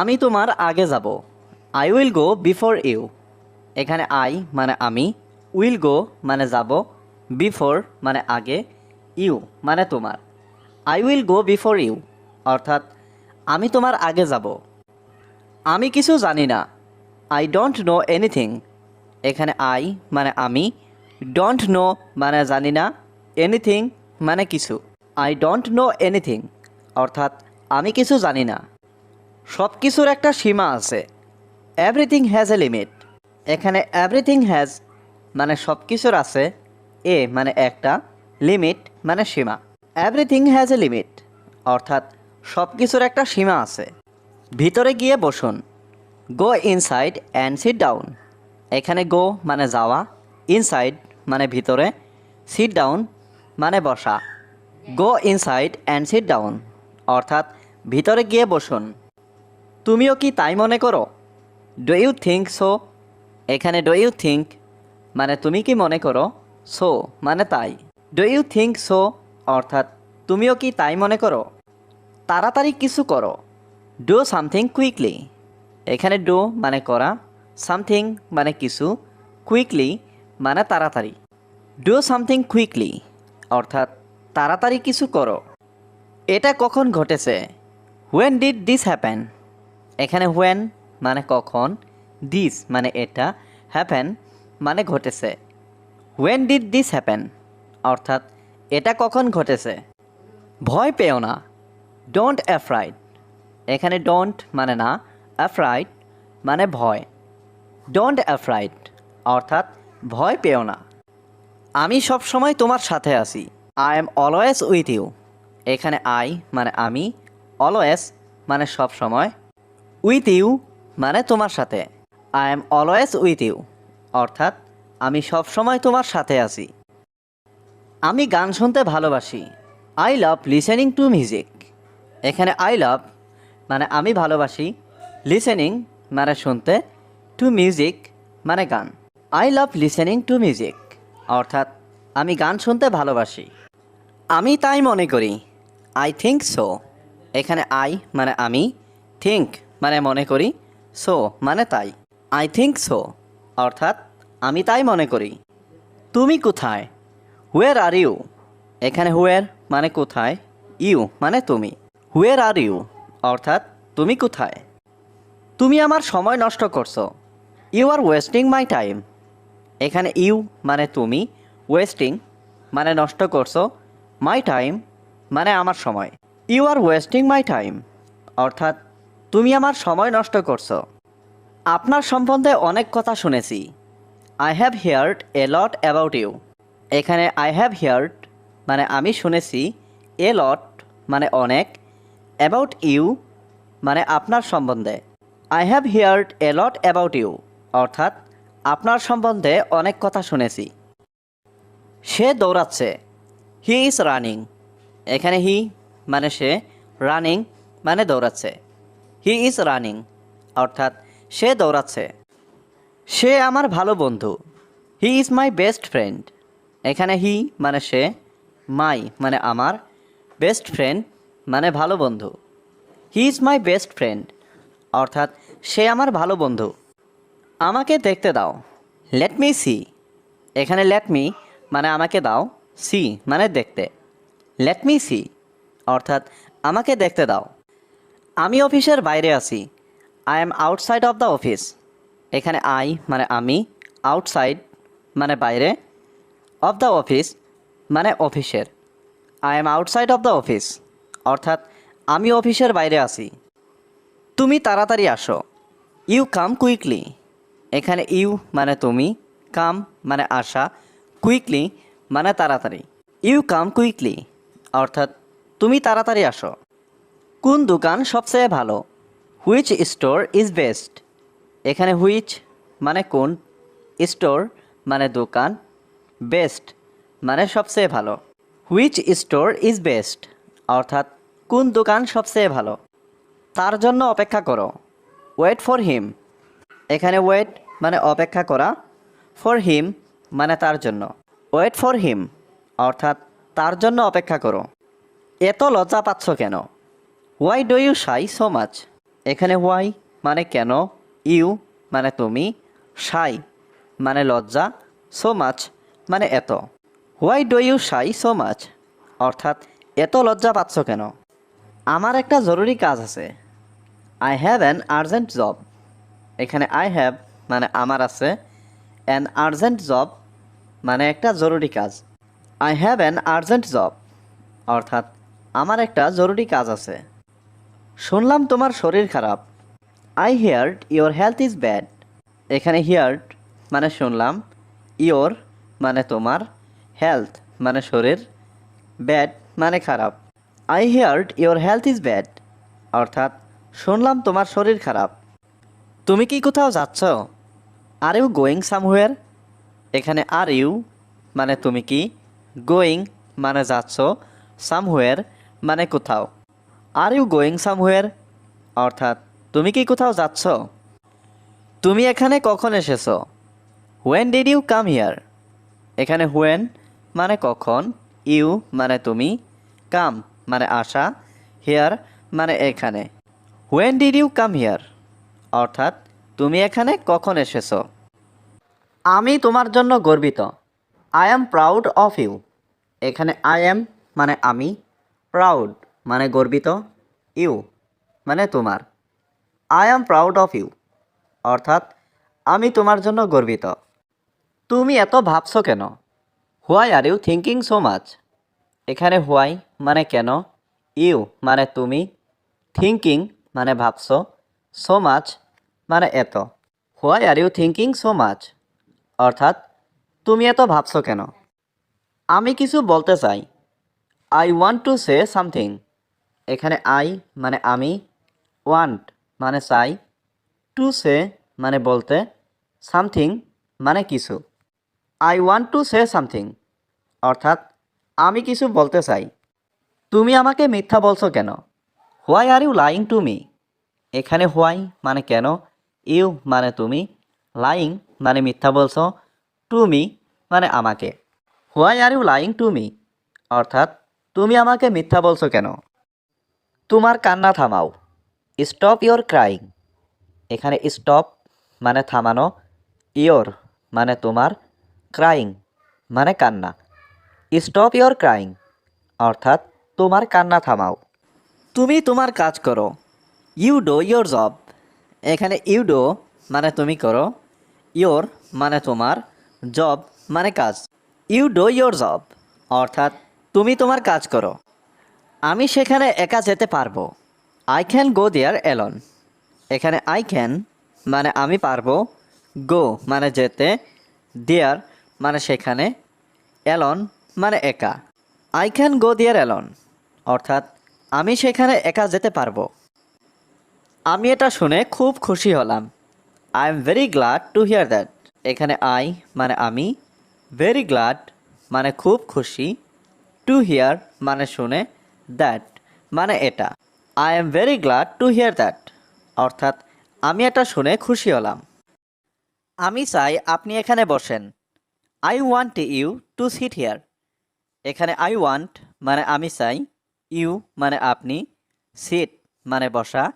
আমি তোমার আগে যাব। I will go before you এখানে আই মানে আমি উইল গো মানে যাব বিফোর মানে আগে ইউ মানে তোমার। I will go before you অর্থাৎ আমি তোমার আগে যাব। আমি কিছু জানি না। আই ডোন্ট নো এনিথিং এখানে আই মানে আমি ডোন্ট নো মানে জানি না এনিথিং মানে কিছু। আই ডোন্ট নো এনিথিং অর্থাৎ আমি কিছু জানি না। সব কিছুর একটা সীমা আছে। এভরিথিং হ্যাজ এ লিমিট এখানে এভরিথিং হ্যাজ মানে সব কিছুর আছে, এ মানে একটা লিমিট মানে সীমা। এভরিথিং হ্যাজ এ লিমিট অর্থাৎ সব কিছুর একটা সীমা আছে। ভিতরে গিয়ে বসুন। Go inside and sit down এখানে গো মানে যাওয়া ইনসাইড মানে ভিতরে সিট ডাউন মানে বসা। Go inside and sit down অর্থাৎ ভিতরে গিয়ে বসুন। তুমিও কি তাই মনে করো? ডু ইউ থিঙ্ক সো এখানে ডু ইউ থিঙ্ক মানে তুমি কি মনে করো? সো মানে তাই। ডু ইউ থিঙ্ক সো অর্থাৎ তুমিও কি তাই মনে করো? তাড়াতাড়ি কিছু করো। ডু সামথিং কুইকলি এখানে ডু মানে করা সামথিং মানে কিছু কুইকলি মানে তাড়াতাড়ি। ডু সামথিং কুইকলি অর্থাৎ তাড়াতাড়ি কিছু করো। এটা কখন ঘটেছে? হোয়েন ডিড দিস হ্যাপেন এখানে হোয়েন মানে কখন দিস মানে এটা হ্যাপেন মানে ঘটেছে। হোয়েন ডিড দিস হ্যাপেন অর্থাৎ এটা কখন ঘটেছে? ভয় পেও না। ডোন্ট অ্যাফ্রাইড এখানে ডোন্ট মানে না অ্যাফ্রাইড মানে ভয়। ডোন্ট অ্যাফ্রাইড অর্থাৎ ভয় পেও না। আমি সব সময় তোমার সাথে আছি। I am always with you এখানে আই মানে আমি অলওয়েজ মানে সব সময়। উইথ ইউ মানে তোমার সাথে। I am always with you অর্থাৎ, আমি সব সময় তোমার সাথে আছি। আমি গান শুনতে ভালোবাসি। I love listening to music এখানে আই লাভ মানে আমি ভালোবাসি। লিসেনিং মানে শুনতে। টু মিউজিক মানে গান। I love listening to music অর্থাৎ, আমি গান শুনতে ভালোবাসি। আমি তাই মনে করি। আই থিঙ্ক সো এখানে আই মানে আমি। থিঙ্ক মানে মনে করি। সো মানে তাই। আই থিঙ্ক সো অর্থাৎ, আমি তাই মনে করি। তুমি কোথায়? হুয়ের আর ইউ এখানে হুয়ের মানে কোথায়? ইউ মানে তুমি। হুয়ের আর ইউ অর্থাৎ, তুমি কোথায়? তুমি আমার সময় নষ্ট করছ। You are wasting my time এখানে ইউ মানে তুমি। ওয়েস্টিং মানে নষ্ট করছ। মাই টাইম মানে আমার সময়। You are wasting my time অর্থাৎ তুমি আমার সময় নষ্ট করছ। আপনার সম্বন্ধে অনেক কথা শুনেছি। I have heard a lot about you এখানে আই হ্যাভ হিয়ার্ড মানে আমি শুনেছি এ লট মানে অনেক অ্যাবাউট ইউ মানে আপনার সম্বন্ধে। I have heard a lot about you অর্থাৎ আপনার সম্বন্ধে অনেক কথা শুনেছি। সে দৌড়াচ্ছে। হি ইজ রানিং এখানে হি মানে সে রানিং মানে দৌড়াচ্ছে। হি ইজ রানিং অর্থাৎ, সে দৌড়াচ্ছে। সে আমার ভালো বন্ধু। He is my best friend এখানে হি মানে সে মাই মানে আমার বেস্ট ফ্রেন্ড মানে ভালো বন্ধু। He is my best friend অর্থাৎ, সে আমার ভালো বন্ধু। আমাকে দেখতে দাও। লেট মি সি এখানে লেট মি মানে আমাকে দাও। সি মানে দেখতে। লেট মি সি অর্থাৎ, আমাকে দেখতে দাও। আমি অফিসের বাইরে আছি। I am outside of the office এখানে আই মানে আমি আউটসাইড মানে বাইরে। অফ দ্য অফিস মানে অফিসের। I am outside of the office অর্থাৎ আমি অফিসের বাইরে আছি। তুমি তাড়াতাড়ি আসো। ইউ কাম কুইকলি এখানে ইউ মানে তুমি কাম মানে আসা। কুইকলি মানে তাড়াতাড়ি। ইউ কাম কুইকলি অর্থাৎ তুমি তাড়াতাড়ি আসো। কোন দোকান সবচেয়ে ভালো? হুইচ স্টোর ইজ বেস্ট এখানে হুইচ মানে কোন? স্টোর মানে দোকান। বেস্ট মানে সবচেয়ে ভালো। হুইচ স্টোর ইজ বেস্ট অর্থাৎ কোন দোকান সবচেয়ে ভালো? তার জন্য অপেক্ষা করো। ওয়েট ফর হিম এখানে ওয়েট মানে অপেক্ষা করা। ফর হিম মানে তার জন্য। ওয়েট ফর হিম অর্থাৎ তার জন্য অপেক্ষা করো। এত লজ্জা পাচ্ছ কেন? Why do you shy so much এখানে হোয়াই মানে কেন? ইউ মানে তুমি? সাই মানে লজ্জা? সো মাচ মানে এত। Why do you shy so much অর্থাৎ এত লজ্জা পাচ্ছ কেন? আমার একটা জরুরি কাজ আছে। I have an urgent job এখানে আই হ্যাভ মানে আমার আছে। অ্যান আর্জেন্ট জব মানে একটা জরুরি কাজ। I have an urgent job অর্থাৎ আমার একটা জরুরি কাজ আছে। শুনলাম তোমার শরীর খারাপ। I heard your health is bad এখানে হিয়ার্ড মানে শুনলাম ইওর মানে তোমার হেলথ মানে শরীর ব্যাড মানে খারাপ। I heard your health is bad অর্থাৎ, শুনলাম তোমার শরীর খারাপ। তুমি কি কোথাও যাচ্ছ? আর ইউ গোয়িং সামহুয়ার এখানে আর ইউ মানে তুমি কি? গোয়িং মানে যাচ্ছ সামহুয়ার মানে কোথাও। আর ইউ গোয়িং সামহুয়ার অর্থাৎ, তুমি কি কোথাও যাচ্ছ? তুমি এখানে কখন এসেছ? When did you come here এখানে হোয়েন মানে কখন ইউ মানে তুমি কাম মানে আসা হিয়ার মানে এখানে। When did you come here অর্থাৎ, তুমি এখানে কখন এসেছ? আমি তোমার জন্য গর্বিত। I am proud of you এখানে আই অ্যাম মানে আমি প্রাউড মানে গর্বিত? ইউ মানে তোমার। I am proud of you অর্থাৎ আমি তোমার জন্য গর্বিত। তুমি এত ভাবছ কেন? Why are you thinking so much এখানে হোয়াই মানে কেন? ইউ মানে তুমি। থিঙ্কিং মানে ভাবছ। সো মাচ মানে এত। Why are you thinking so much অর্থাৎ তুমি এত ভাবছ কেন? আমি কিছু বলতে চাই। I want to say something এখানে আই মানে আমি ওয়ান্ট মানে চাই টু সে মানে বলতে সামথিং মানে কিছু। I want to say something অর্থাৎ আমি কিছু বলতে চাই। তুমি আমাকে মিথ্যা বলছো কেন? Why are you lying to me এখানে হোয়াই মানে কেন? ইউ মানে তুমি লাইং মানে মিথ্যা বলছো টু মি মানে আমাকে। Why are you lying to me অর্থাৎ তুমি আমাকে মিথ্যা বলছো কেন? তোমার কান্না থামাও। স্টপ ইয়োর ক্রাইং এখানে স্টপ মানে থামানো ইয়োর মানে তোমার ক্রাইং মানে কান্না। স্টপ ইয়োর ক্রাইং অর্থাৎ তোমার কান্না থামাও। তুমি তোমার কাজ করো। ইউ ডো ইয়োর জব এখানে ইউ ডো মানে তুমি করো ইয়োর মানে তোমার জব মানে কাজ। ইউ ডো ইয়োর জব অর্থাৎ তুমি তোমার কাজ করো। আমি সেখানে একা যেতে পারব। I can go there alone এখানে আই ক্যান মানে আমি পারব। গো মানে যেতে। দেয়ার মানে সেখানে। এলন মানে একা। I can go there alone অর্থাৎ, আমি সেখানে একা যেতে পারব। আমি এটা শুনে খুব খুশি হলাম। I am very glad to hear that এখানে আই মানে আমি। ভেরি গ্লাড মানে খুব খুশি। টু হিয়ার মানে শুনে। দ্যাট মানে এটা। I am very glad to hear that. অর্থাৎ আমি এটা শুনে খুশি হলাম। আমি চাই আপনি এখানে বসেন। I want you to sit here. এখানে আই ওয়ান্ট মানে আমি চাই, ইউ মানে আপনি, সিট মানে বসা,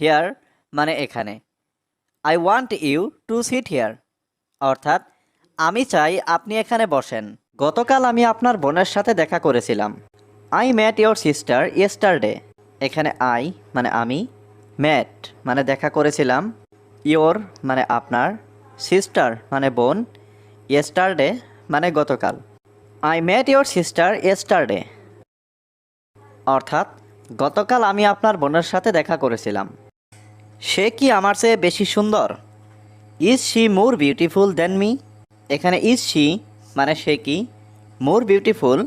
হিয়ার মানে এখানে। I want you to sit here. অর্থাৎ আমি চাই আপনি এখানে বসেন। গতকাল আমি আপনার বোনের সাথে দেখা করেছিলাম। I met your sister yesterday এখানে আই মানে আমি ম্যাট মানে দেখা করেছিলাম। ইয়োর মানে আপনার। সিস্টার মানে বোন। ইয়েস্টারডে মানে গতকাল। I met your sister yesterday অর্থাৎ, গতকাল আমি আপনার বোনের সাথে দেখা করেছিলাম। সে কি আমার চেয়ে বেশি সুন্দর? Is she more beautiful than me এখানে ইজ শি মানে সে কি মোর বিউটিফুল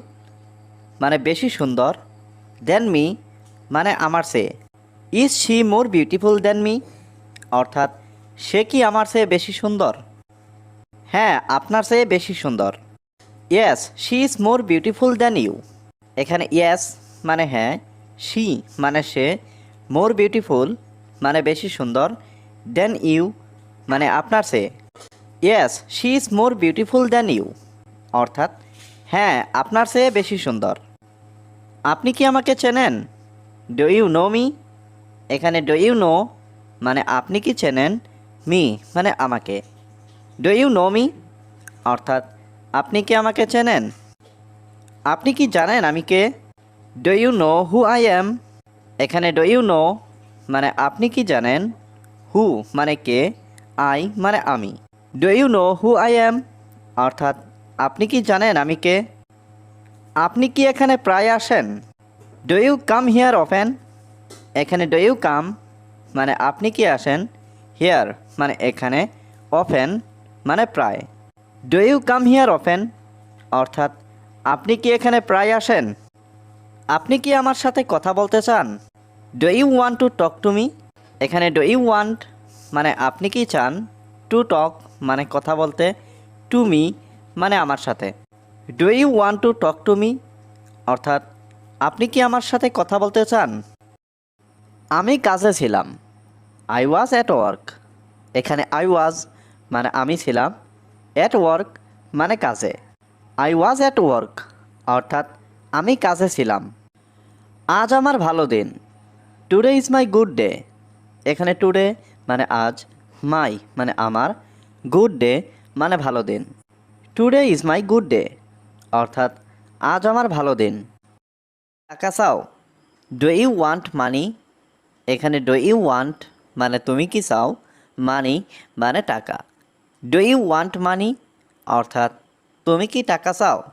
মানে বেশি সুন্দর দেন মি মানে আমার সে is she more beautiful than me অর্থাৎ, সে কি আমার চেয়ে বেশি সুন্দর? হ্যাঁ আপনার চেয়ে বেশি সুন্দর। Yes she is more beautiful than you এখানে ইয়েস মানে হ্যাঁ শি মানে সে মোর বিউটিফুল মানে বেশি সুন্দর দেন ইউ মানে আপনার সে yes she is more beautiful than you অর্থাৎ হ্যাঁ আপনার চেয়ে বেশি সুন্দর। আপনি কি আমাকে চেনেন? ডো ইউ নো মি এখানে ডো ইউ নো মানে আপনি কি চেনেন? মি মানে আমাকে। ডু ইউ নো মি অর্থাৎ, আপনি কি আমাকে চেনেন? আপনি কি জানেন আমি কে? Do you know who I am এখানে ডু ইউ নো মানে আপনি কি জানেন? হু মানে কে? আই মানে আমি। Do you know who I am অর্থাৎ, আপনি কি জানেন আমি কে? আপনি কি এখানে প্রায় আসেন? Do you come here often এখানে ডু ইউ কাম মানে আপনি কি আসেন? হিয়ার মানে এখানে অফেন মানে প্রায়। Do you come here often অর্থাৎ, আপনি কি এখানে প্রায় আসেন? আপনি কি আমার সাথে কথা বলতে চান? Do you want to talk to me এখানে ডু ইউ ওয়ান্ট মানে আপনি কি চান? টু টক মানে কথা বলতে টু মি মানে আমার সাথে। Do you want to talk to me অর্থাৎ, আপনি কি আমার সাথে কথা বলতে চান? আমি কাজে ছিলাম। আই ওয়াজ অ্যাট ওয়ার্ক এখানে আই ওয়াজ মানে আমি ছিলাম। অ্যাট ওয়ার্ক মানে কাজে। আই ওয়াজ অ্যাট ওয়ার্ক অর্থাৎ, আমি কাজে ছিলাম। আজ আমার ভালো দিন। Today is my good day এখানে টুডে মানে আজ মাই মানে আমার। গুড ডে মানে ভালো দিন। Today is my good day অর্থাৎ, আজ আমার ভালো দিন। টাকা চাও? ডু ইউ ওয়ান্ট মানি এখানে ডু ইউ ওয়ান্ট মানে তুমি কি চাও? মানি মানে টাকা। ডু ইউ ওয়ান্ট মানি অর্থাৎ, তুমি কি টাকা চাও?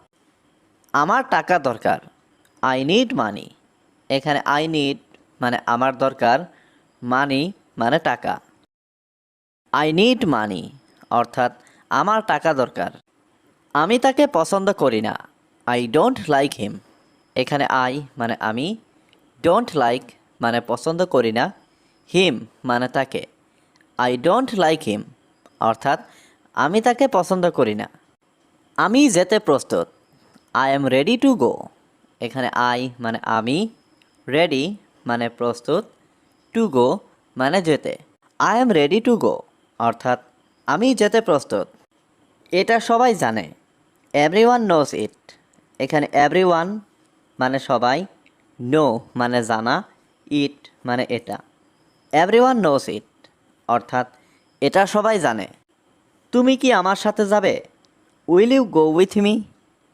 আমার টাকা দরকার। আই নিড মানি এখানে আই নিড মানে আমার দরকার। মানি মানে টাকা। আই নিড মানি অর্থাৎ, আমার টাকা দরকার। আমি তাকে পছন্দ করি না। আই ডোন্ট লাইক হিম এখানে আই মানে আমি। ডোন্ট লাইক মানে পছন্দ করি না। হিম মানে তাকে। আই ডোন্ট লাইক হিম অর্থাৎ, আমি তাকে পছন্দ করি না। আমি যেতে প্রস্তুত। I am ready to go এখানে আই মানে আমি। রেডি মানে প্রস্তুত। টু গো মানে যেতে। I am ready to go অর্থাৎ, আমি যেতে প্রস্তুত। এটা সবাই জানে। এভরি ওয়ান নোস ইট এখানে এভরি ওয়ান মানে সবাই নো মানে জানা ইট মানে এটা। এভরি ওয়ান নোস ইট অর্থাৎ এটা সবাই জানে। তুমি কি আমার সাথে যাবে? Will you go with me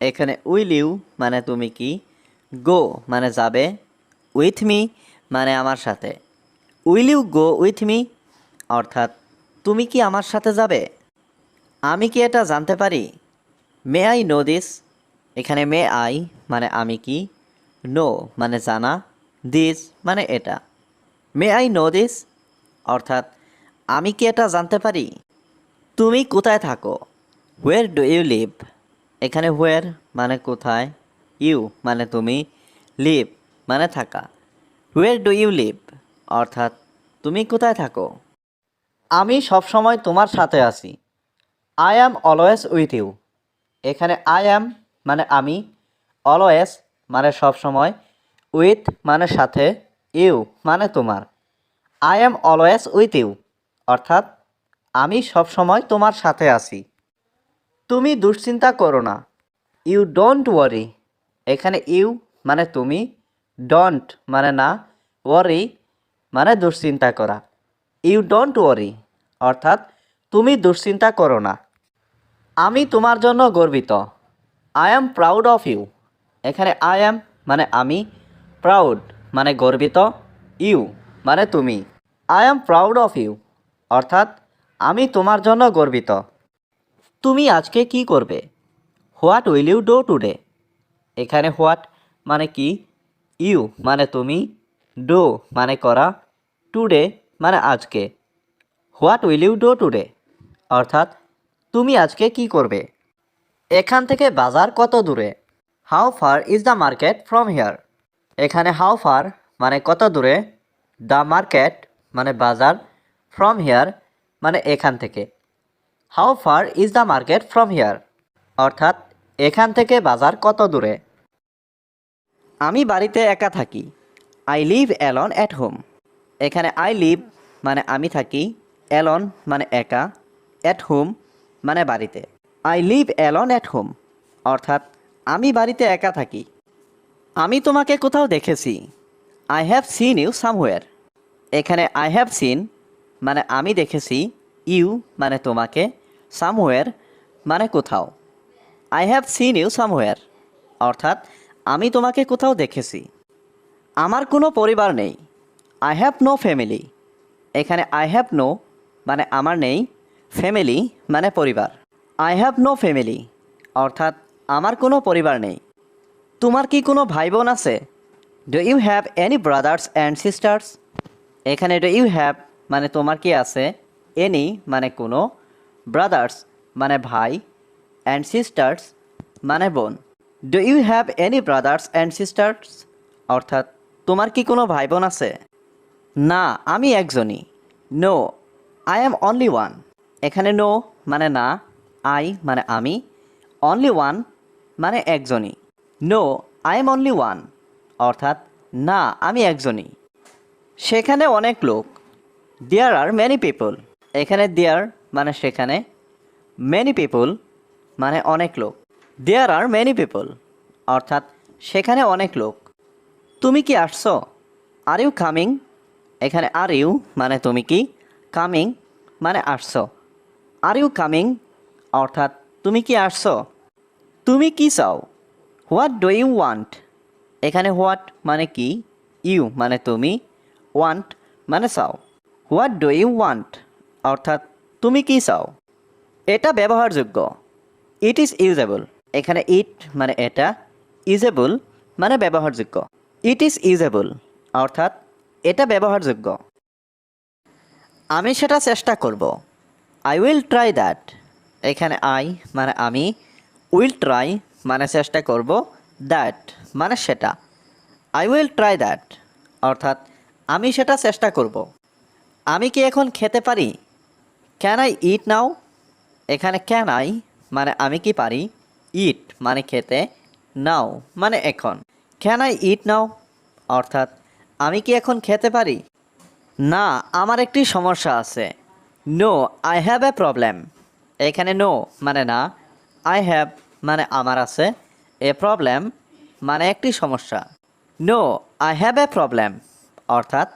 এখানে উইল ইউ মানে তুমি কি? গো মানে যাবে উইথ মি মানে আমার সাথে। Will you go with me অর্থাৎ তুমি কি আমার সাথে যাবে? আমি কি এটা জানতে পারি? মে আই নো দিস এখানে মে আই মানে আমি কি? নো মানে জানা। দিস মানে এটা। মে আই নো দিস অর্থাৎ, আমি কি এটা জানতে পারি? তুমি কোথায় থাকো? হোয়ার ডু ইউ লিভ এখানে হোয়ার মানে কোথায়? ইউ মানে তুমি। লিভ মানে থাকা। হোয়ার ডু ইউ লিভ অর্থাৎ, তুমি কোথায় থাকো? আমি সবসময় তোমার সাথে আছি। I am always with you এখানে আই অ্যাম মানে আমি অলওয়েজ মানে সবসময় উইথ মানে সাথে ইউ মানে তোমার। I am always with you অর্থাৎ আমি সবসময় তোমার সাথে আছি। তুমি দুশ্চিন্তা করো না। ইউ ডোন্ট ওয়ারি এখানে ইউ মানে তুমি ডোন্ট মানে না ওয়ারি মানে দুশ্চিন্তা করা। ইউ ডোন্ট ওয়ারি অর্থাৎ তুমি দুশ্চিন্তা করো না। আমি তোমার জন্য গর্বিত। I am proud of you এখানে আই অ্যাম মানে আমি প্রাউড মানে গর্বিত। ইউ মানে তুমি। I am proud of you অর্থাৎ আমি তোমার জন্য গর্বিত। তুমি আজকে কি করবে? What will you do today এখানে হোয়াট মানে কি? ইউ মানে তুমি। ডো মানে করা। টুডে মানে আজকে। What will you do today অর্থাৎ তুমি আজকে কি করবে? এখান থেকে বাজার কত দূরে? How far is the market from here এখানে হাউ ফার মানে কত দূরে? দ্য মার্কেট মানে বাজার ফ্রম হিয়ার মানে এখান থেকে। How far is the market from here অর্থাৎ এখান থেকে বাজার কত দূরে? আমি বাড়িতে একা থাকি। I live alone at home এখানে আই লিভ মানে আমি থাকি অ্যালন মানে একা অ্যাট হোম মানে বাড়িতে। I live alone at home অর্থাৎ, আমি বাড়িতে একা থাকি। আমি তোমাকে কোথাও দেখেছি। I have seen you somewhere এখানে আই হ্যাভ সিন মানে আমি দেখেছি ইউ মানে তোমাকে সামওয়্যার মানে কোথাও। I have seen you somewhere অর্থাৎ, আমি তোমাকে কোথাও দেখেছি। আমার কোনো পরিবার নেই। আই হ্যাভ নো ফ্যামিলি এখানে আই হ্যাভ নো মানে আমার নেই। ফ্যামিলি মানে পরিবার। আই হ্যাভ নো ফ্যামিলি অর্থাৎ আমার কোনো পরিবার নেই। তোমার কি কোনো ভাই বোন আছে? Do you have any brothers and sisters এখানে ডু ইউ হ্যাভ মানে তোমার কি আছে? এনি মানে কোনো। ব্রাদার্স মানে ভাই অ্যান্ড সিস্টার্স মানে বোন। Do you have any brothers and sisters অর্থাৎ তোমার কি কোনো ভাই বোন আছে? না, আমি একজনই। No I am only one এখানে নো মানে না, আই মানে আমি অনলি ওয়ান মানে একজনই। No I am only one অর্থাৎ না, আমি একজনই। সেখানে অনেক লোক। দেয়ার আর মেনি পিপল এখানে দেয়ার মানে সেখানে মেনি পিপল মানে অনেক লোক। দেয়ার আর মেনি পিপল অর্থাৎ সেখানে অনেক লোক। তুমি কি আসছো? আর ইউ কামিং এখানে আর ইউ মানে তুমি কি? কামিং মানে আসছো। আর ইউ কামিং অর্থাৎ, তুমি কি আসছো? তুমি কি চাও? হোয়াট ডু ইউ ওয়ান্ট এখানে হোয়াট মানে কি? ইউ মানে তুমি। ওয়ান্ট মানে চাও। হোয়াট ডু ইউ ওয়ান্ট অর্থাৎ, তুমি কি চাও? এটা ব্যবহারযোগ্য। ইট ইজ ইউজেবল এখানে ইট মানে এটা। ইউজেবল মানে ব্যবহারযোগ্য। ইট ইজ ইউজেবল অর্থাৎ, এটা ব্যবহারযোগ্য। আমি সেটা চেষ্টা করব। আই উইল ট্রাই দ্যাট এখানে আই মানে আমি উইল ট্রাই মানে চেষ্টা করব দ্যাট মানে সেটা। আই উইল ট্রাই দ্যাট অর্থাৎ আমি সেটা চেষ্টা করব। আমি কি এখন খেতে পারি? ক্যান আই ইট নাও এখানে ক্যান আই মানে আমি কি পারি? ইট মানে খেতে নাও মানে এখন। ক্যান আই ইট নাও অর্থাৎ আমি কি এখন খেতে পারি? না, আমার একটি সমস্যা আছে। No I have a problem এখানে নো মানে না। আই হ্যাভ মানে আমার আছে। এ প্রবলেম মানে একটি সমস্যা। No I have a problem অর্থাৎ,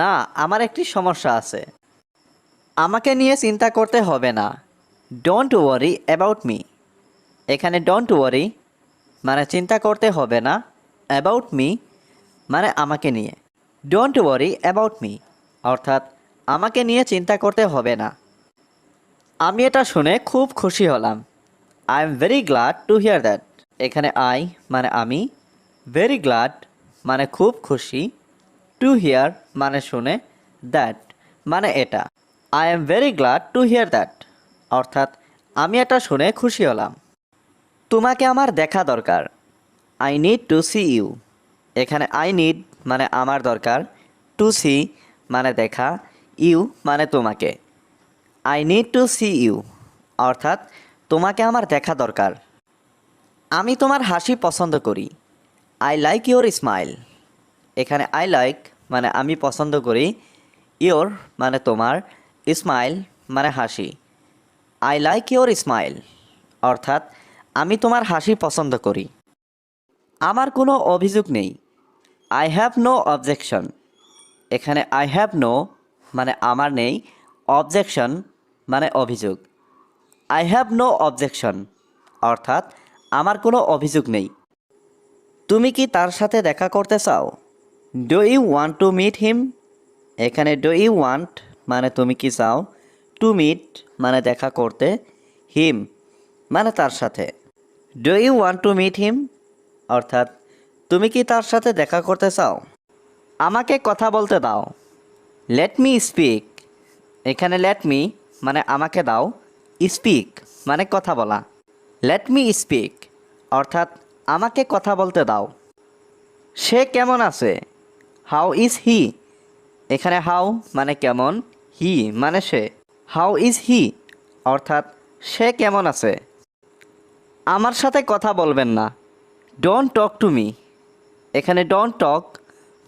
না, আমার একটি সমস্যা আছে। আমাকে নিয়ে চিন্তা করতে হবে না। ডোন্ট ওয়ারি অ্যাবাউট মি এখানে ডোন্ট ওয়ারি মানে চিন্তা করতে হবে না। অ্যাবাউট মি মানে আমাকে নিয়ে। ডোন্ট ওয়ারি অ্যাবাউট মি অর্থাৎ আমাকে নিয়ে চিন্তা করতে হবে না। আমি এটা শুনে খুব খুশি হলাম। I am very glad to hear that এখানে আই মানে আমি। ভেরি গ্লাড মানে খুব খুশি। টু হিয়ার মানে শুনে। দ্যাট মানে এটা। I am very glad to hear that অর্থাৎ আমি এটা শুনে খুশি হলাম। তোমাকে আমার দেখা দরকার। I need to see you এখানে আই নিড মানে আমার দরকার। টু সি মানে দেখা। ইউ মানে তোমাকে। I need to see you অর্থাৎ তোমাকে আমার দেখা দরকার। আমি তোমার হাসি পছন্দ করি। আই লাইক ইওর স্মাইল এখানে আই লাইক মানে আমি পছন্দ করি। ইওর মানে তোমার। স্মাইল মানে হাসি। আই লাইক ইওর স্মাইল অর্থাৎ আমি তোমার হাসি পছন্দ করি। আমার কোনো অভিযোগ নেই। আই হ্যাভ নো অবজেকশন এখানে আই হ্যাভ নো মানে আমার নেই অবজেকশন মানে অভিযোগ। আই হ্যাভ নো অবজেকশন অর্থাৎ আমার কোনো অভিযোগ নেই। তুমি কি তার সাথে দেখা করতে চাও? Do you want to meet him এখানে ডু ইউ ওয়ান্ট মানে তুমি কি চাও? টু মিট মানে দেখা করতে হিম মানে তার সাথে। Do you want to meet him অর্থাৎ তুমি কি তার সাথে দেখা করতে চাও? আমাকে কথা বলতে দাও। লেট মি স্পিক এখানে লেট মি মানে আমাকে দাও। স্পিক মানে কথা বলা। লেট মি স্পিক অর্থাৎ আমাকে কথা বলতে দাও। সে কেমন আছে? হাউ ইজ হি এখানে হাউ মানে কেমন? হি মানে সে। হাউ ইজ হি অর্থাৎ সে কেমন আছে? আমার সাথে কথা বলবেন না। ডোন্ট টক টু মি এখানে ডোন্ট টক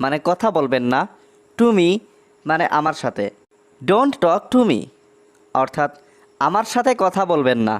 মানে কথা বলবেন না। টু মি মানে আমার সাথে। ডোন্ট টক টু মি অর্থাৎ আমার সাথে কথা বলবেন না।